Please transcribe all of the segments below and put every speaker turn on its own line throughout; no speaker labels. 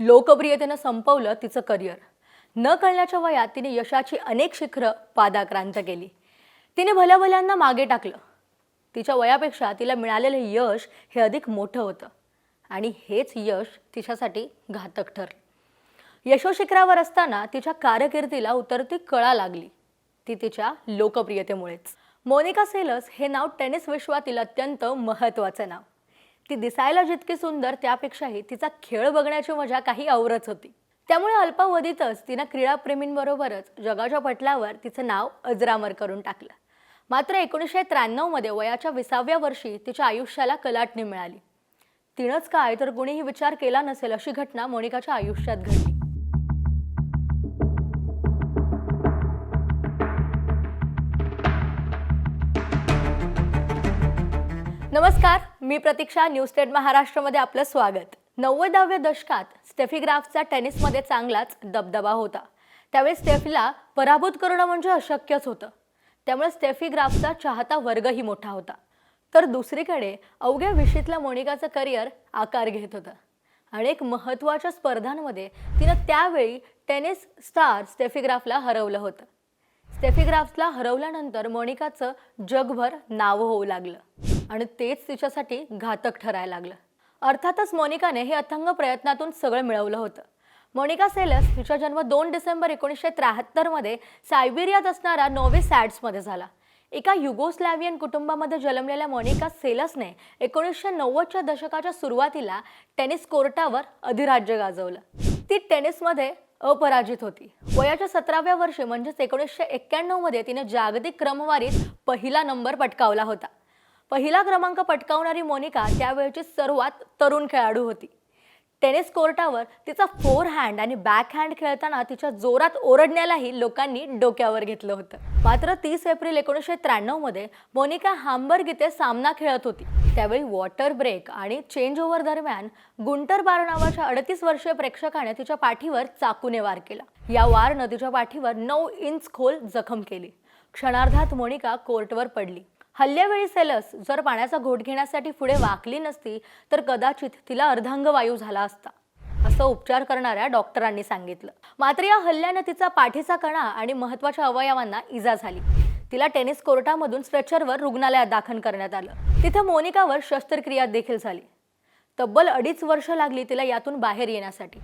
लोकप्रियतेनं संपवलं तिचं करिअर. न कळण्याच्या वयात तिने यशाची अनेक शिखरं पादाक्रांत केली. तिने भल्या भल्यांना मागे टाकलं. तिच्या वयापेक्षा तिला मिळालेलं यश हे अधिक मोठं होतं. आणि हेच यश तिच्यासाठी घातक ठरलं. यशोशिखरावर असताना तिच्या कारकिर्दीला उतरती कळा लागली. ती तिच्या लोकप्रियतेमुळेच. मोनिका सेलस हे नाव टेनिस विश्वातील अत्यंत महत्त्वाचं नाव. ती दिसायला जितकी सुंदर त्यापेक्षाही तिचा खेळ बघण्याची मजा काही औरच होती. त्यामुळे अल्पावधीतच तिनं क्रीडाप्रेमींबरोबरच जगाच्या पटलावर तिचं नाव अजरामर करून टाकलं. मात्र एकोणीसशे त्र्याण्णवमध्ये वयाच्या विसाव्या वर्षी तिच्या आयुष्याला कलाटणी मिळाली. तिनंच काय तर कुणीही विचार केला नसेल अशी घटना मोनिकाच्या आयुष्यात घडली. नमस्कार मी प्रतीक्षा न्यूज स्टेट महाराष्ट्रामध्ये आपलं स्वागत. नव्वदाव्या दशकात स्टेफीग्राफचा टेनिसमध्ये चांगलाच दबदबा होता. त्यावेळी स्टेफीला पराभूत करणं म्हणजे अशक्यच होतं. त्यामुळे स्टेफीग्राफचा चाहता वर्गही मोठा होता. तर दुसरीकडे अवघ्या विशीतल्या मोनिकाचं करिअर आकार घेत होतं. आणि एक महत्त्वाच्या स्पर्धांमध्ये तिनं त्यावेळी टेनिस स्टार स्टेफीग्राफला हरवलं होतं. स्टेफीग्राफला हरवल्यानंतर मोनिकाचं जगभर नाव होऊ लागलं. आणि तेच तिच्यासाठी घातक ठरायला लागलं. अर्थातच मोनिकाने हे अथंग प्रयत्नातून सगळं मिळवलं होतं. मोनिका सेलस हिचा जन्म दोन डिसेंबर एकोणीसशे त्र्याहत्तरमध्ये सायबेरियात असणारा नोवे सॅड्समध्ये झाला. एका युगोस्लॅवियन कुटुंबामध्ये जन्मलेल्या मोनिका सेलसने एकोणीसशे नव्वदच्या दशकाच्या सुरुवातीला टेनिस कोर्टावर अधिराज्य गाजवलं. ती टेनिसमध्ये अपराजित होती. वयाच्या सतराव्या वर्षी म्हणजेच एकोणीसशे एक्क्याण्णवमध्ये तिने जागतिक क्रमवारीत पहिला नंबर पटकावला होता. पहिला क्रमांक पटकावणारी मोनिका त्यावेळची सर्वात तरुण खेळाडू होती. टेनिस कोर्टावर तिचा फोर हँड आणि बॅक हँड खेळताना तिच्या जोरात ओरडण्यालाही लोकांनी डोक्यावर घेतलं होतं. मात्र तीस एप्रिल एकोणीसशे त्र्याण्णवमध्ये मोनिका हांबर्ग इथे सामना खेळत होती. त्यावेळी वॉटर ब्रेक आणि चेंज ओव्हर दरम्यान गुंटर बार नावाच्या अडतीस वर्षीय प्रेक्षकाने तिच्या पाठीवर चाकूने वार केला. या वारनं तिच्या पाठीवर नऊ इंच खोल जखम केली. क्षणार्धात मोनिका कोर्टवर पडली. हल्ल्यावेळी सेलस जर पाण्याचा घोट घेण्यासाठी पुढे वाकली नसती तर कदाचित तिला अर्धांगवायू झाला असता असं उपचार करणाऱ्या डॉक्टरांनी सांगितलं. मात्र या हल्ल्यानं तिचा पाठीचा कणा आणि महत्त्वाच्या अवयवांना इजा झाली. तिला टेनिस कोर्टामधून स्ट्रेचरवर रुग्णालयात दाखल करण्यात आलं. तिथं मोनिकावर शस्त्रक्रिया देखील झाली. तब्बल अडीच वर्ष लागली तिला यातून बाहेर येण्यासाठी.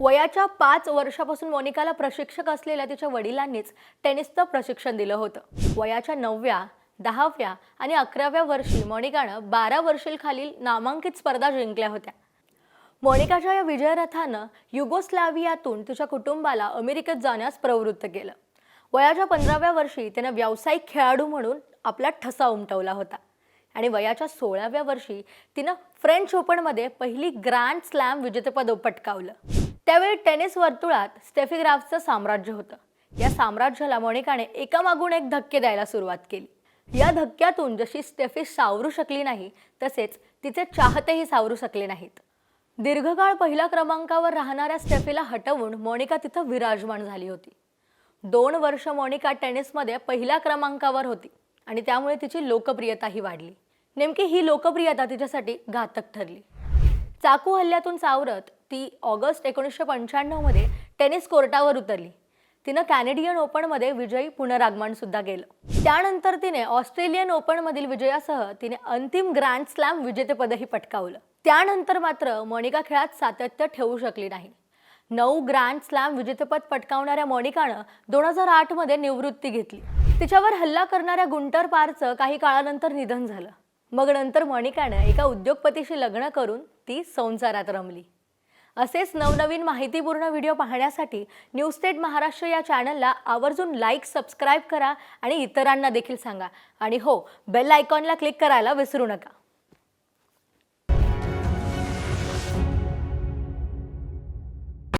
वयाच्या पाच वर्षापासून मोनिकाला प्रशिक्षक असलेल्या तिच्या वडिलांनीच टेनिसचं प्रशिक्षण दिलं होतं. वयाच्या नवव्या दहाव्या आणि अकराव्या वर्षी मोनिकानं बारा वर्षीखालील नामांकित स्पर्धा जिंकल्या होत्या. मोनिकाच्या या विजयरथानं युगोस्लावियातून तिच्या कुटुंबाला अमेरिकेत जाण्यास प्रवृत्त केलं. वयाच्या पंधराव्या वर्षी तिनं व्यावसायिक खेळाडू म्हणून आपला ठसा उमटवला होता. आणि वयाच्या सोळाव्या वर्षी तिनं फ्रेंच ओपनमध्ये पहिली ग्रँड स्लॅम विजेतेपद पटकावलं. त्यावेळी टेनिस वर्तुळात स्टेफी ग्राफचं साम्राज्य होतं. या साम्राज्याला मोनिकाने एकामागून एक धक्के द्यायला सुरुवात केली. या धक्क्यातून जशी स्टेफी सावरू शकली नाही तसेच तिचे चाहतेही सावरू शकले नाहीत. दीर्घकाळ पहिल्या क्रमांकावर राहणाऱ्या स्टेफीला हटवून मोनिका तिथं विराजमान झाली होती. दोन वर्ष मोनिका टेनिसमध्ये पहिल्या क्रमांकावर होती आणि त्यामुळे तिची लोकप्रियताही वाढली. नेमकी ही लोकप्रियता तिच्यासाठी घातक ठरली. चाकू हल्ल्यातून सावरत ती ऑगस्ट एकोणीसशे पंच्याण्णवमध्ये टेनिस कोर्टावर उतरली. तिनं कॅनेडियन ओपनमध्ये विजयी पुनरागमन सुद्धा केलं. त्यानंतर तिने ऑस्ट्रेलियन ओपनमधील विजयासह तिने अंतिम ग्रँड स्लॅम विजेतेपदही पटकावलं. त्यानंतर मात्र मोनिका खेळात सातत्य ठेवू शकली नाही. नऊ ग्रँड स्लॅम विजेतेपद पटकावणाऱ्या मोनिकानं दोन हजार आठमध्ये निवृत्ती घेतली. तिच्यावर हल्ला करणाऱ्या गुंटर पारचं काही काळानंतर निधन झालं. मग नंतर मोनिकानं एका उद्योगपतीशी लग्न करून ती संसारात रमली. असेच नवनवीन माहितीपूर्ण व्हिडिओ पाहण्यासाठी न्यूज स्टेट महाराष्ट्र या चॅनलला आवर्जून लाईक सबस्क्राईब करा आणि इतरांना देखील सांगा. आणि हो बेल आयकॉनला क्लिक करायला विसरू नका.